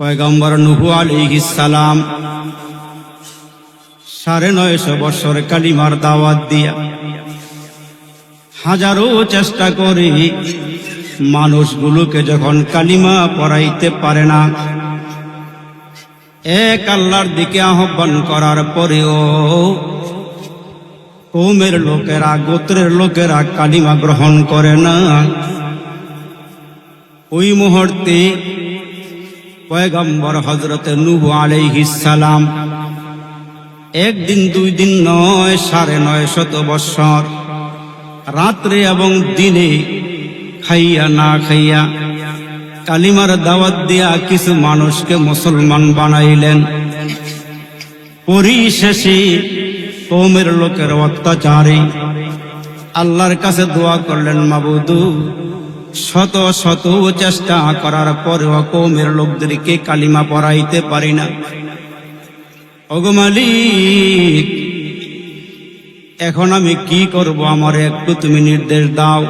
পয়গম্বর নুহু সালাম সাড়ে নয়শো বছর কালিমার দাওয়াত দিয়া হাজারো চেষ্টা করে মানুষগুলোকে যখন কালিমা পড়াইতে পারে না, এক আল্লাহর দিকে আহ্বান করার পরেও কৌমের লোকেরা, গোত্রের লোকেরা কালিমা গ্রহণ করে না। ওই মুহূর্তে পয়গম্বর হজরতে আলাইহিস সালাম, একদিন, দুই দিন নয়, সাড়ে নয় শত বৎসর রাত্রে এবং দিনে খাইয়া না খাইয়া কালিমার দাওয়াত দিয়া কিছু মানুষকে মুসলমান বানাইলেন। পরিশেষে কৌমের লোকের অত্যাচারে আল্লাহর কাছে দোয়া করলেন, মাবুদু শত শত চেষ্টা করার পরেও কৌমের লোকদেরকে কালিমা পড়াইতে পারি না। অগমালিক এখন আমি কি করব আমার একটু তুমি নির্দেশ দাও।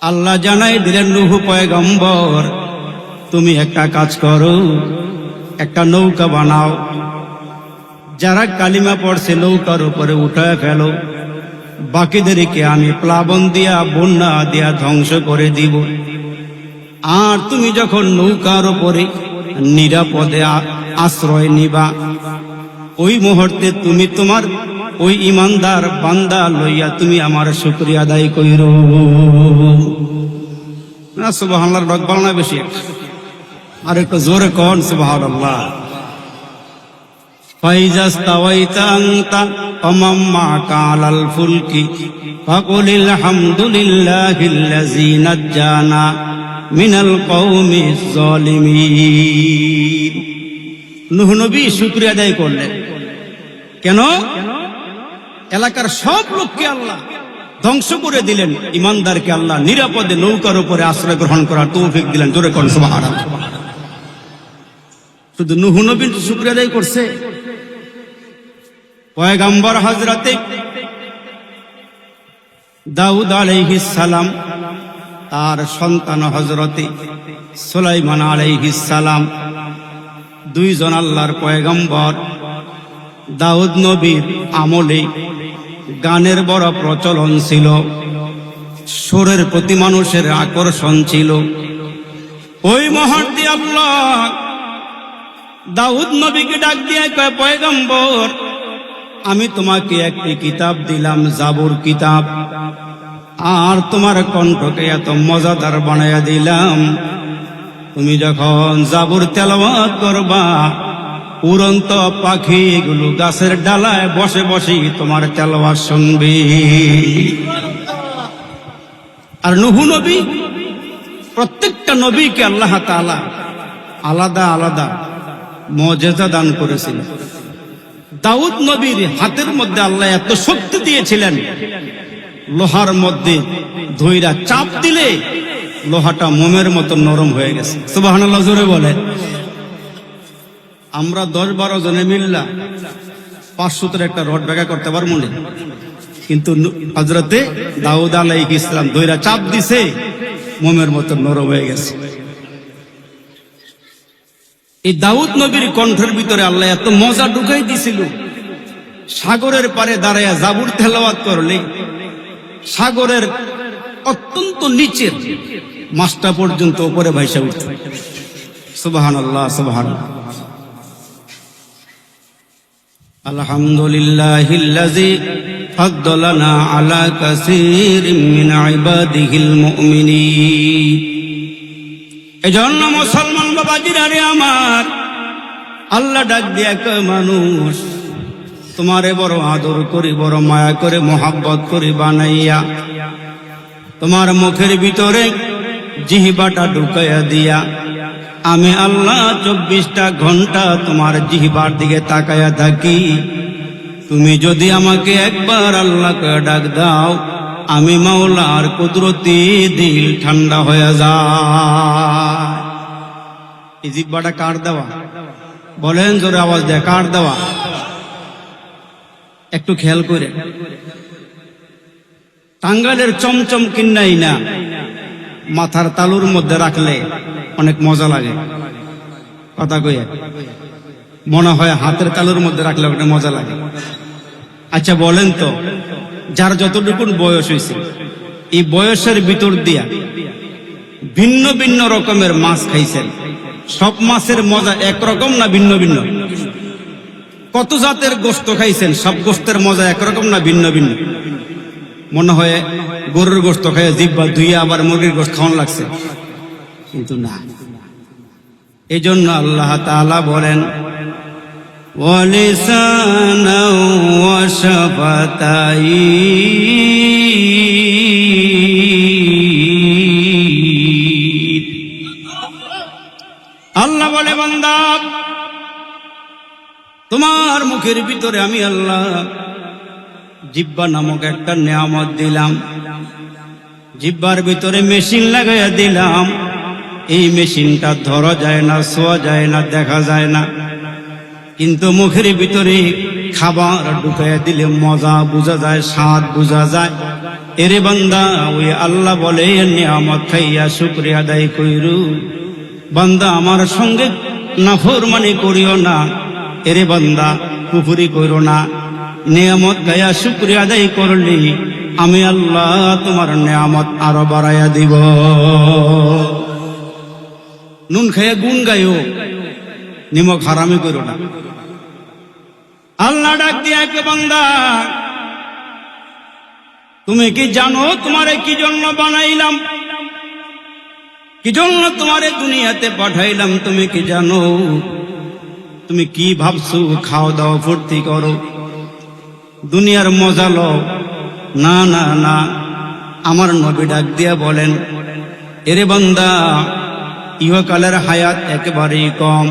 আল্লাহ জানাই দিলেন, নুহু পয়গম্বর, তুমি একটা কাজ করো, একটা নৌকা বানাও। যারা কালিমা পড়ছে নৌকার উপরে উঠায় ফেলো। বাকিদেরকে আমি প্লাবন দিয়া, বন্যা দিয়া ধ্বংস করে দিব। আর তুমি যখন নৌকার উপরে নিরাপদে আশ্রয় নিবা, ওই মুহূর্তে তুমি তোমার ওই ইমানদার বান্দা লইয়া তুমি আমার শুক্রিয়া আদায় কইর। না সুবাহ ডক না বেশি। আর একটু জোরে কন সুবাহ فإذا استويت أنت ومن معك على الفلك فقل الحمد لله الذي نجانا من القوم الظالمين নুহ নবী শুক্রিয়া আদায় করলেন কেন এলাকার সব লোককে আল্লাহ ধ্বংস করে দিলেন ইমানদারকে আল্লাহ নিরাপদে নৌকার উপরে আশ্রয় গ্রহণ করার তৌফিক দিলেন জোরে কোন সুবহানাল্লাহ শুধু নুহ নবী শুক্রিয়া আদায় করছে পয়গাম্বর হজরতে দাউদ সালাম, তার সন্তান হজরতে সুলাইমান সালাম, দুইজন আল্লাহর পয়গম্বর। দাউদ নবীর আমলে গানের বড় প্রচলন ছিল, সুরের প্রতি মানুষের আকর্ষণ ছিল। ওই মহার্দি আল্লাহ দাউদ নবীকে ডাক দিয়ে কয়, পয়গম্বর আমি তোমাকে একটি কিতাব দিলাম, জাবুর কিতাব। আর তোমার কণ্ঠকে এত মজাদার বানাইয়া দিলাম। তুমি যখন জাবুর তেলাওয়াত করবা, উড়ন্ত পাখি এগুলো গাছের ডালায় বসে বসে তোমার তেলাওয়াত শুনবে। আর নুহু নবী, প্রত্যেকটা নবীকে আল্লাহ তাআলা আলাদা আলাদা মজেজা দান করেছিলেন। দাউদ নবীর হাতের মধ্যে আল্লাহ এত শক্তি দিয়েছিলেন। লোহার মধ্যে ধৈরা চাপ দিলে লোহাটা মোমের মতো নরম হয়ে গেছে। সুবাহান জোরে বলে আমরা দশ বারো জনে মিল্লা, পাঁচ সুতোর একটা রড বেগা করতে পারব না? কিন্তু হজরতে দাউদ আলাই ইসলাম ধৈরা চাপ দিছে, মোমের মতো নরম হয়ে গেছে। এই দাউদ নবীর কণ্ঠের ভিতরে আল্লাহ এত মজা ঢুকাই দিছিল। সাগরের পারে দাঁড়াইয়া জাবুর তেলাওয়াত করলে, সাগরের অত্যন্ত নিচের মাছটা পর্যন্ত উপরে ভাইসা উঠত। সুবাহান আল্লাহ সুবাহান আলহামদুলিল্লাহিল্লাযী ফাদ্দালানা আলা কাসীরিম মিন ইবাদিহিল মুমিনিন। এজন্য মুসলমান বাবাজিরা আমার। আল্লাহ ডাক দিয়া কয়, মানুষ, তোমারে বড় আদর করি, বড় মায়া করে, মোহাব্বত করি, বানাইয়া তোমার মুখের ভিতরে জিহিবাটা ঢুকাইয়া দিয়া আমি আল্লাহ চব্বিশটা ঘণ্টা তোমার জিহিবার দিকে তাকাইয়া থাকি। তুমি যদি আমাকে একবার আল্লাহকে ডাক দাও, আমি মাওলার কুদরতি দিল ঠান্ডা হয়ে যায়। এই জিব্বাটা কার দেওয়া? বলেন জোরে আওয়াজ দেয়, কার দেওয়া? একটু খেয়াল করে। টাঙ্গালের চমচম কিন্নাই না, মাথার তালুর মধ্যে রাখলে অনেক মজা লাগে। কথা কইয়া। মনে হয় হাতের তালুর মধ্যে রাখলে ওটা মজা লাগে। আচ্ছা বলেন তো, যার যতটুকু বয়স হয়েছে এই বয়সের ভিতর দিয়া ভিন্ন ভিন্ন রকমের মাছ খাইছেন। সব মাছের মজা একরকম না ভিন্ন ভিন্ন? কত জাতের গোস্ত খাইছেন, সব গোস্তের মজা একরকম না ভিন্ন ভিন্ন? মনে হয় গরুর গোস্ত খাইয়া জিব্বা ধুইয়া আবার মুরগির গোস্ত খাওয়ান লাগছে। কিন্তু না। এই জন্য আল্লাহ তালা বলেন ওয়ালিসানা ওয়াশফাতাই বলে, বান্দা, তোমার মুখের ভিতরে আমি আল্লাহ জিব্বা নামক একটা নিয়ামত দিলাম। জিব্বার ভিতরে মেশিন লাগাইয়া দিলাম। এই মেশিনটা ধরা যায় না, শোয়া যায় না, দেখা যায় না। কিন্তু মুখের ভিতরে খাবার ঢুকাইয়া দিলে মজা বোঝা যায়, স্বাদ বোঝা যায়। এরে বান্দা, ওই আল্লাহ বলে নিয়ামত খাইয়া শুক্রিয়া আদায় কইরু। বান্দা আমার সঙ্গে নাফর মানে করিও না। এরে বান্দা পুকুরি কইরো না। নিয়ামত গায়া শুক্রিয়া আদায় করলি, আমি আল্লাহ তোমার নিয়ামত আরও বাড়াইয়া দিব। নুন খাইয়া গুণ গাইও নিমক হারামি করো না। আল্লাহ ডাক দিয়া কে বান্দা, তুমি কি জানো তোমারে কি জন্য বানাইলাম? কি জন্য তোমারে দুনিয়াতে পাঠাইলাম, তুমি কি জানো? তুমি কি ভাবছ? খাওয়া দাওয়া ফুর্তি করো। দুনিয়ার মজা লও। না না না, আমার নবী ডাক দিয়া বলেন, এরে বান্দা, ইহকালের হায়াত একেবারেই কম।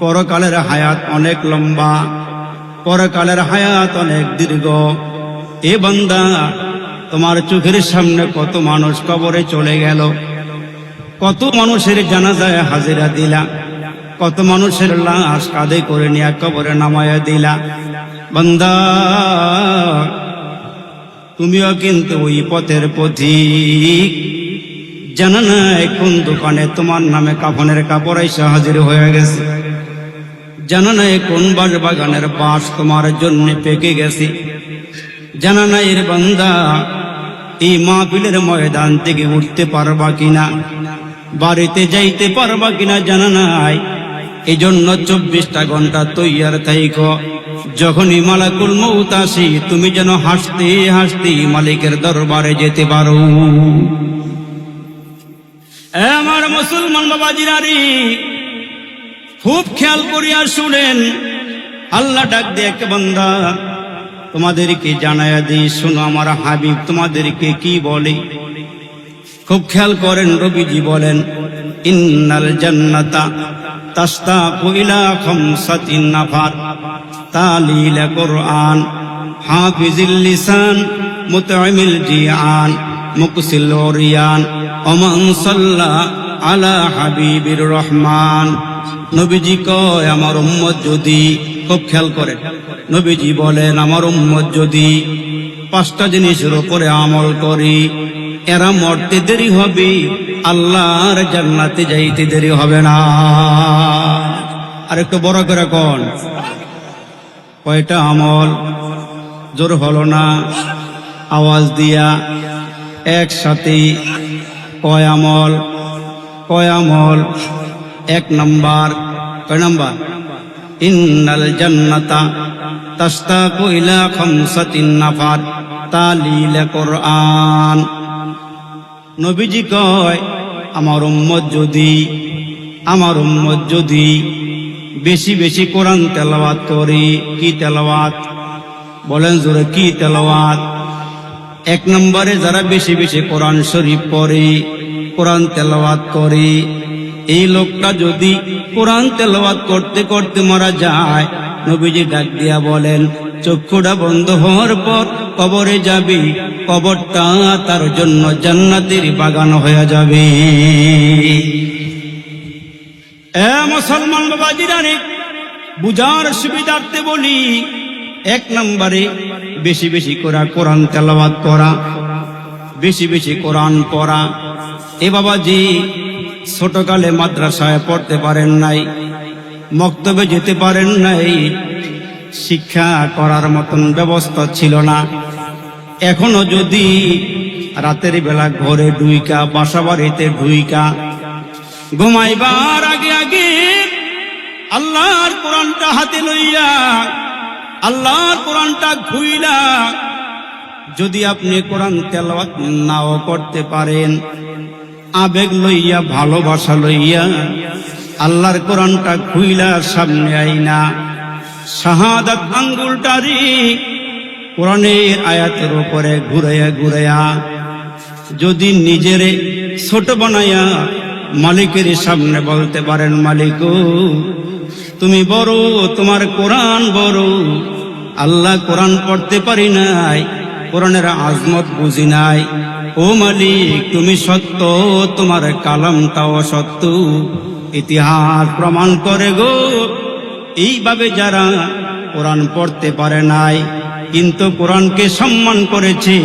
পরকালের হায়াত অনেক লম্বা। পরকালের হায়াত অনেক দীর্ঘ। এ বান্দা, তোমার চোখের সামনে কত মানুষ কবরে চলে গেল। কত মানুষের জানাজায় হাজিরা দিলা, কত মানুষের লাশ কাঁধে করে নিয়ে কবরে নামায়া দিলা। বান্দা, তুমিও কিন্তু ওই পথের পথিক। জানা নাই কোন দোকানে তোমার নামে কাফনের কাপড় এসে হাজির হয়ে গেছে। জানা নাই কোন বাস বাগানের বাঁশ তোমার জন্য পেকে গেছে। জানা নাই এর বান্দা, এই মাহফিলের ময়দান থেকে উঠতে পারবা কিনা? বাড়িতে যাইতে পারবা কিনা জানা নাই। এই জন্য চব্বিশটা ঘণ্টা তৈয়ার থাইক। যখনই মালাকুল মৌত আসি, তুমি যেন হাসতে হাসতে মালিকের দরবারে যেতে পারো। আমার মুসলমান বাবাজিরারি খুব খেয়াল করিয়া শুনেন। আল্লাহ ডাক দিয়ে এক বান্দা, তোমাদেরকে জানায়া দিই, শোনো আমার হাবিব তোমাদেরকে কি বলে? খুব খেয়াল করেন রবিজি বলেন, ইন্নাল জান্নাতা তাস্তাকু ইলা খামসাতিন নাফার। তালিল কুরআন, হাফিজিল লিসান, মুতআমিল জিআন, মুকসিল ওরিয়ান ওমান সাল্লা আলা হাবিবির রহমান। নবীজি কয়, আমার উম্মত যদি খুব খেয়াল করে নবীজি বলেন, আমার উম্মত যদি পাঁচটা জিনিসের উপরে আমল করি এরা মরতে দেরি হবে, আল্লাহর জান্নাতে যাইতে দেরি হবে না। আর একটু বড় করে কোন। কয়টা আমল? জোর হলো না? আওয়াজ দিয়া একসাথে কয় আমল? কয় আমল? এক নাম্বার। কয় নাম্বার? ইন্নাল জান্নাতা তাস্তাকু ইলা খামসাতিন নাফার তালিল কোরআন। নবীজি কয়, আমার উম্মত যদি, আমার উম্মত যদি বেশি বেশি কোরআন তেলাওয়াত করি, কি তেলাওয়াত? বলেন, জোরে, কি তেলাওয়াত? এক নম্বরে যারা বেশি বেশি কোরআন শরীফ পড়ে, কোরআন তেলাওয়াত করে, এই লোকটা যদি কোরআন তেলাওয়াত করতে করতে মারা যায়, নবীজি ডাক দিয়া বলেন, চক্ষুটা বন্ধ হওয়ার পর কবরে যাবি? কবরটা তার জন্য জান্নাতের বাগান হয়ে যাবে। এ মুসলমান বাবাজিরানি বুঝার সুবিধার্থে বলি, এক নম্বরে বেশি বেশি করা কোরআন তেলাওয়াত করা বেশি বেশি কোরআন পড়া। এ বাবাজি, ছোটকালে মাদ্রাসায় পড়তে পারেন নাই, মক্তবে যেতে পারেন নাই, শিক্ষা করার মতন ব্যবস্থা ছিল না। এখনও যদি রাতের বেলা ঘরে ঢুইকা, বাসা বাড়িতে ঢুইকা, ঘুমাইবার আগে আগে আল্লাহর কোরআনটা হাতে লইয়া, আল্লাহর কোরআনটা ঘুইলা যদি আপনি কোরআন তেলাওয়াত নাও করতে পারেন, আবেগ লইয়া, ভালোবাসা লইয়া আল্লাহর কোরআনটা খুইলা সামনে আইনা, শাহাদাত আঙ্গুলটারি কোরআনের আয়াতের উপরে ঘুরাইয়া ঘুরাইয়া যদি নিজেরে ছোট বানাইয়া মালিকের সামনে বলতে পারেন, মালিক তুমি বড়, তোমার কোরআন বড়। আল্লাহ কোরআন পড়তে পারি নাই, কোরআনের আজমত বুঝি নাই। ও মালিক, তুমি সত্য, তোমার কালামটাও সত্য। ইতিহাস প্রমাণ করে গো, এইভাবে যারা কোরআন পড়তে পারে নাই কিন্তু কোরআনকে সম্মান করেছে।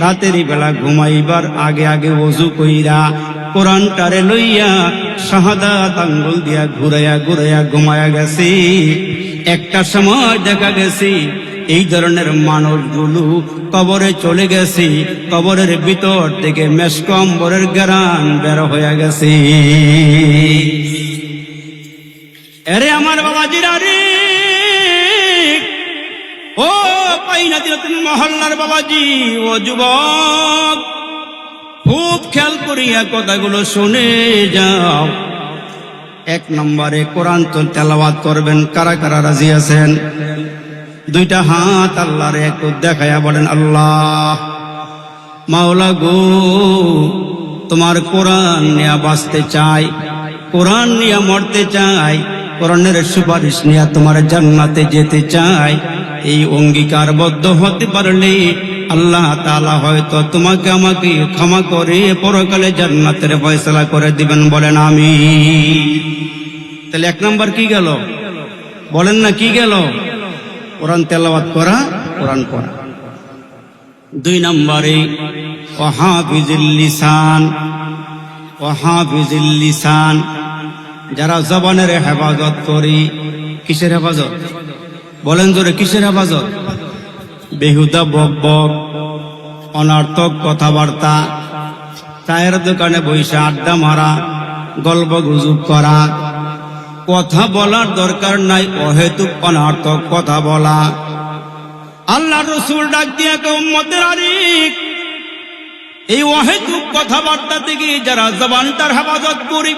রাতের বেলা ঘুমাইবার আগে আগে অজু কইরা কোরআনটারে লইয়া শাহাদাত আঙ্গুল দিয়া ঘুরাইয়া ঘুরাইয়া ঘুমায়া গেছে। একটা সময় দেখা গেছে, এই ধরনের মানুষগুলো কবরে চলে গেছে, কবরের ভিতর থেকে মেসকম্বরের গ্রান বের হয়ে গেছে। আরে আমার বাবাজিরা রে! ও পাইনা দিন মহল্লার বাবাজি, ও যুবক, খুব খেয়াল করিয়া কথাগুলো শুনে যাও। এক নম্বরে কোরআন তো তেলাওয়াত করবেন, কারা কারা রাজি আছেন? দুইটা হাত আল্লাহর একটু দেখাইয়া বলেন, আল্লাহ, মাওলা গো, তোমার কোরআন নিয়ে বাঁচতে চাই, কোরআন নিয়ে মরতে চাই, কোরআনের সুপারিশ নিয়ে তোমার জান্নাতে যেতে চাই। এই অঙ্গীকারবদ্ধ হতে পারলে আল্লাহ তালা হয়তো তোমাকে আমাকে ক্ষমা করে পরকালে জান্নাতের ফয়সলা করে দিবেন বলেন আমি তাহলে এক নম্বর কি গেল? বলেন না কি গেল? কোরআন তেলাওয়াত করা, কোরআন পড়া। দুই নম্বরে ওহাফিজুল লিসান ওহাফিজুল লিসান, যারা জবানের হেফাজত করি, কিসের হেফাজত? বলেন জোরে, কিসের হেফাজত? বেহুদা বক বক, অনার্থক কথাবার্তা, চায়ের দোকানে বৈশা আড্ডা মারা, গল্প গুজব করা, কথা বলার দরকার নাই, অহেতুক অনার্থক কথা বলা। আল্লাহ রসুল ডাক দিয়া আরিক, এই অহেতুক কথাবার্তা থেকে যারা জবানটার হেফাজত করি।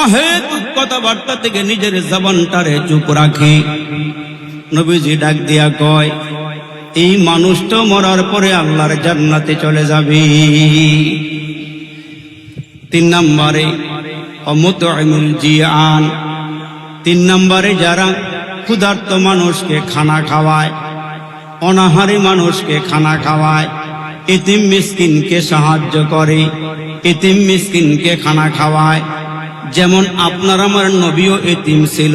অহেতুক কথাবার্তা থেকে নিজের জবানটারে চুপ রাখি। নবীজি ডাক দিয়া কয়, এই মানুষটা মরার পরে আল্লাহর জান্নাতে চলে যাবে। তিন নম্বরে অমুতমিল জিয়ান। তিন নম্বরে, যারা ক্ষুধার্ত মানুষকে খানা খাওয়ায়, অনাহারী মানুষকে খানা খাওয়ায়, এতিম মিসকিনকে সাহায্য করে, এতিম মিসকিনকে খানা খাওয়ায় যেমন আপনার আমার নবীও এতিম ছিল।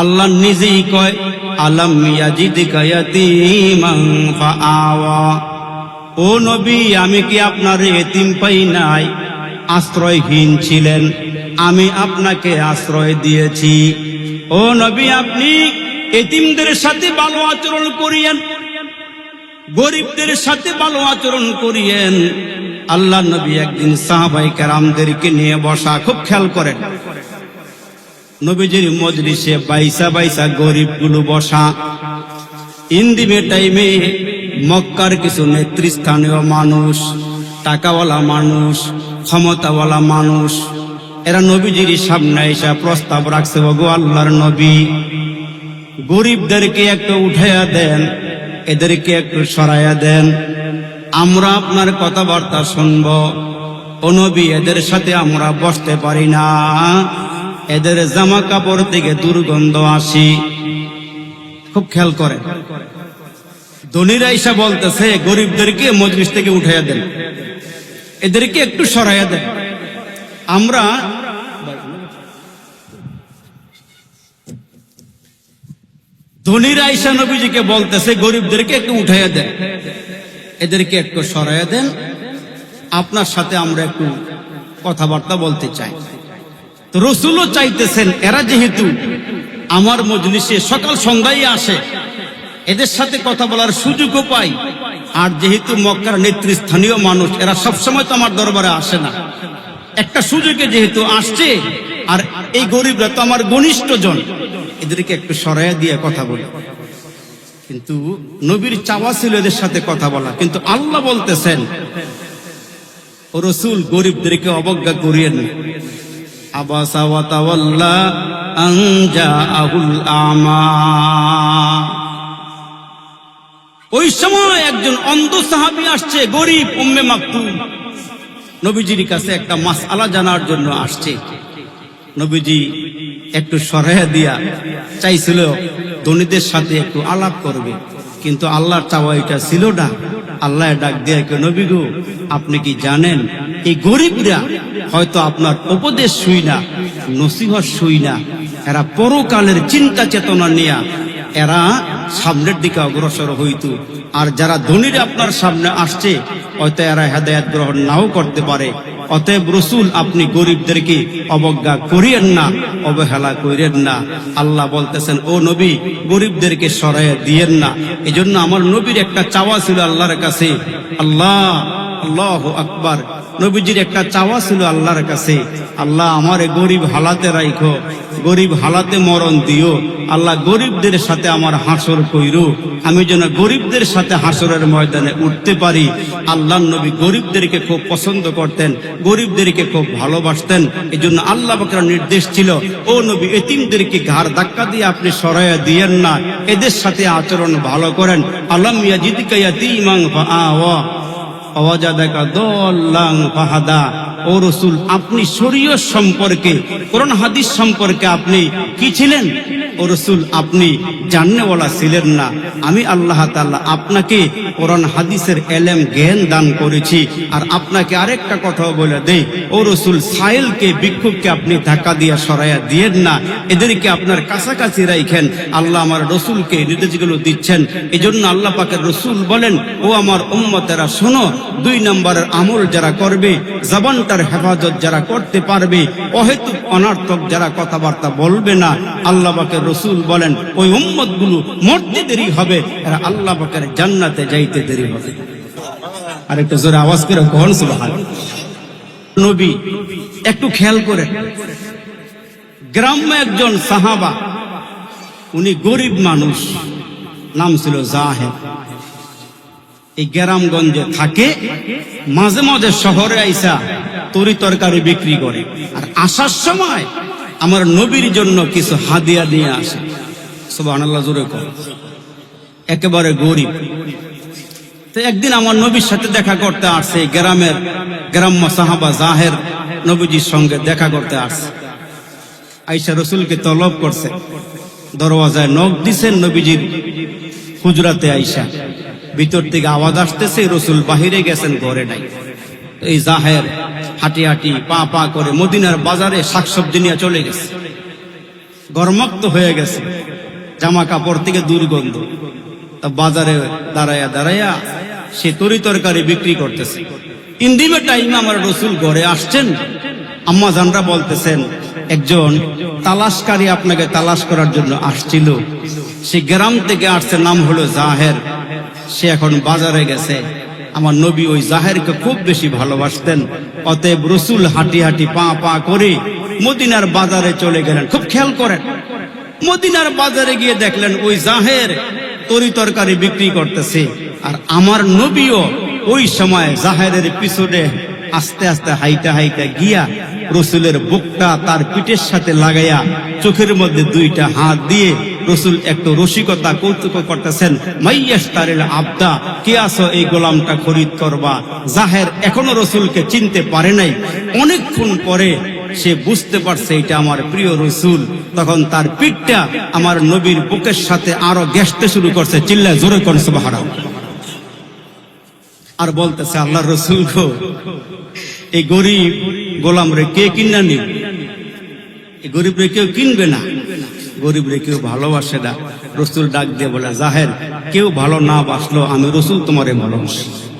আল্লাহ নিজেই কয়, আলম ও নবী, আমি কি আপনার এতিম পাই নাই? আশ্রয়হীন ছিলেন, আমি আপনাকে আশ্রয় দিয়েছি। ও নবী, আপনি এতিমদের সাথে ভালো আচরণ করিয়েন, গরিবদের সাথে ভালো আচরণ করিয়েন। আল্লাহ নবী একদিন সাহাবাই কেরামদেরকে নিয়ে বসা খুব খেয়াল করেন। নবীজির মজলিসে বাইসা বাইসা গরিবগুলো বসা। ইন্দিমে টাইমে মক্কার কিছু নেতৃস্থানীয় মানুষ, টাকাওয়ালা মানুষ, ক্ষমতাওয়ালা মানুষ, এরা নবীজির সামনে এসে প্রস্তাব রাখছে গো আল্লাহর নবী, গরিবদেরকে একটু উঠাইয়া দেন, এদেরকে একটু সরাইয়া দেন। আমরা আপনার কথাবার্তা শুনব। ও এদের সাথে আমরা বসতে পারি না। এদের জামা কাপড় থেকে দুর্গন্ধ আসি। খুব খেয়াল করে ধনীরা ইসা বলতেছে, গরিবদেরকে মজলিস থেকে উঠাইয়া দেন। এদেরকে একটু সরাইয়া দেন। আমরা ধনীরা ঈশা নবীজিকে বলতেছে, গরিবদেরকে একটু উঠাইয়া দেন। এদেরকে একটু সরাইয়া দেন। আপনার সাথে আমরা একটু কথাবার্তা বলতে চাই। তো রসুলও চাইতেছেন, এরা যেহেতু আমার মজলিসে সকাল সন্ধ্যায় আসে, এদের সাথে কথা বলার সুযোগও পাই। আর যেহেতু মক্কার নেতৃস্থানীয় মানুষ, এরা সবসময় তো আমার দরবারে আসে না। একটা সুযোগে যেহেতু আসছে, আর এই গরিবরা তো আমার ঘনিষ্ঠ জন এদেরকে একটু সরাইয়া দিয়ে কথা বলে। কিন্তু নবীর চাওয়া ছিল এদের সাথে কথা বলা। কিন্তু আল্লাহ বলতেছেন রসুল, গরিবদেরকে অবজ্ঞা করিয়েন ওই সময় একজন অন্ধ সাহাবী আসছে, গরিব, উম্মে মাকতুম। নবীজির কাছে একটা মাসআলা জানার জন্য আসছে। নবীজি একটু সরাইয়া দিয়া চাইছিল ধনীদের সাথে একটু আলাপ করবে। কিন্তু আল্লাহর চাওয়া এটা ছিল না। আল্লাহ ডাক দিয়ে কে নবী গো, আপনি কি জানেন? এই গরিবরা হয়তো আপনার উপদেশ শুই না, নসিহত শুই না। এরা পরকালের চিন্তা চেতনা নিয়ে এরা সামনের দিকে অগ্রসর হইত। আর যারা ধনীরা আপনার সামনে আসছে, হয়তো এরা হেদায়াত গ্রহণ নাও করতে পারে। অতএব রসুল, আপনি গরিবদেরকে অবজ্ঞা করিয়েন না, অবহেলা করিয়েন না। আল্লাহ বলতেছেন, ও নবী, গরিবদেরকে সরাইয়া দিয়েন না। এজন্য আমার নবীর একটা চাওয়া ছিল আল্লাহর কাছে। আল্লাহ আল্লাহ আকবার। নবীজির একটা চাওয়া ছিল আল্লাহর কাছে। আল্লাহ আমার গরিব হালাতে রাইখো, গরিব হালাতে মরণ দিও। আল্লাহ গরিবদের সাথে আমার হাসর কইরো। আমি যেন গরিবদের সাথে হাসরের ময়দানে উঠতে পারি। আল্লাহ নবী গরিবদেরকে খুব পছন্দ করতেন, গরিবদেরকে খুব ভালোবাসতেন। এই জন্য আল্লাহ বাকরার নির্দেশ ছিল, ও নবী, এতিমদেরকে ঘাড় ধাক্কা দিয়ে আপনি সরাইয়া দিয়েন না। এদের সাথে আচরণ ভালো করেন। আল্লাহ মিয়া জিদিকা ইয়াতিমাং ফাআওয়া অজাদাকা দল্লাং ফাহাদা। ও রসুল, আপনি শরীয় সম্পর্কে, কোরআন হাদিস সম্পর্কে আপনি কি ছিলেন? ও রসুল, আপনি জাননেওয়ালা ছিলেন না। আমি আল্লাহ তাআলা আপনাকে কোরআন হাদিসের এলেম, জ্ঞান দান করেছি। আর আপনাকে আরেকটা কথা বলে দেই, ও রসুল সাইলকে বিক্ষোভকে আপনি ধাক্কা দিয়ে সরাইয়া দিয়েন না। এদেরকে আপনার কাছাকাছি রাইখেন। আল্লাহ আমার রসুলকে নির্দেশগুলো দিচ্ছেন। এই জন্য আল্লাহ পাকের রসুল বলেন, ও আমার উম্মতেরা শোনো, দুই নম্বরের আমল যারা করবে জবানটার হেফাজত যারা করতে পারবে, অহেতুক অনার্থক যারা কথাবার্তা বলবে না, আল্লাহ পাকের রসুল বলেন, ওই উম্মতগুলো মরতে দেরি হবে, এরা আল্লাহ পাকের জান্নাতে যাইতে দেরি হবে। আর একটু জোরে আওয়াজ করে কখন নবী, একটু খেয়াল করে গ্রাম্য একজন সাহাবা, উনি গরিব মানুষ, নাম ছিল এই গ্রামগঞ্জে থাকে, মাঝে মাঝে শহরে আইসা তরি তরকারি বিক্রি করে। আর আসার সময় আমার নবীর জন্য কিছু হাদিয়া নিয়ে আসে। সুবাহ জোরে করে। একেবারে গরিব। তো একদিন আমার নবীর সাথে দেখা করতে আসছে গ্রামের গ্রাম্য সাহাবা জাহের নবীজির সঙ্গে দেখা করতে আসছে। আইসা রসুলকে তলব করছে। দরওয়াজায় নখ দিছেন নবীজির হুজরাতে আইসা ভিতর থেকে আওয়াজ আসতেছে, রসুল বাহিরে গেছেন, ঘরে নাই। এই জাহের হাঁটি হাঁটি পা পা করে মদিনার বাজারে শাকসবজি নিয়ে চলে গেছে। গরমাক্ত হয়ে গেছে। জামা কাপড় থেকে দুর্গন্ধ। তা বাজারে দাঁড়ায়া দাঁড়ায়া সে তরি তরকারি বিক্রি করতেছে। ইন্দিমে টাইমে আমার রসুল ঘরে আসছেন। আম্মা জানরা বলতেছেন, একজন তালাশকারী আপনাকে তালাশ করার জন্য আসছিল। সে গ্রাম থেকে আসছে, নাম হলো জাহের। সে এখন বাজারে গেছে। আমার নবী ওই জাহেরকে খুব বেশি ভালোবাসতেন। অতএব রসুল হাঁটি হাঁটি পা পা করে মদিনার বাজারে চলে গেলেন। খুব খেয়াল করেন, মদিনার বাজারে গিয়ে দেখলেন ওই জাহের তরি তরকারি বিক্রি করতেছে। আর আমার নবীও ওই সময় জাহেরের পিছনে আস্তে আস্তে হাইটা হাইটা গিয়া রসুলের বুকটা তার পিঠের সাথে লাগাইয়া চোখের মধ্যে দুইটা হাত দিয়ে রসুল একটু রসিকতা কৌতুক করতেছেন মাইয়াস তারের আবদা, কে আসো এই গোলামটা খরিদ করবা? জাহের এখনও রসুলকে চিনতে পারে নাই। অনেকক্ষণ পরে সে বুঝতে পারছে, এটা আমার প্রিয় রসুল। তখন তার পিঠটা আমার নবীর বুকের সাথে আরও গ্যাসতে শুরু করছে চিল্লা জোরে করছে বাহারাও আর বলতেছে আল্লাহ রসুল গো, এই গরিব গোলাম রে কে কিনা নি? এই গরিব রে কেউ কিনবে না। গরিব রে কেউ ভালোবাসে না। রসুল ডাক দিয়ে বলে, জাহের, কেউ ভালো না বাসলো, আমি রসুল তোমারে ভালোবাসি।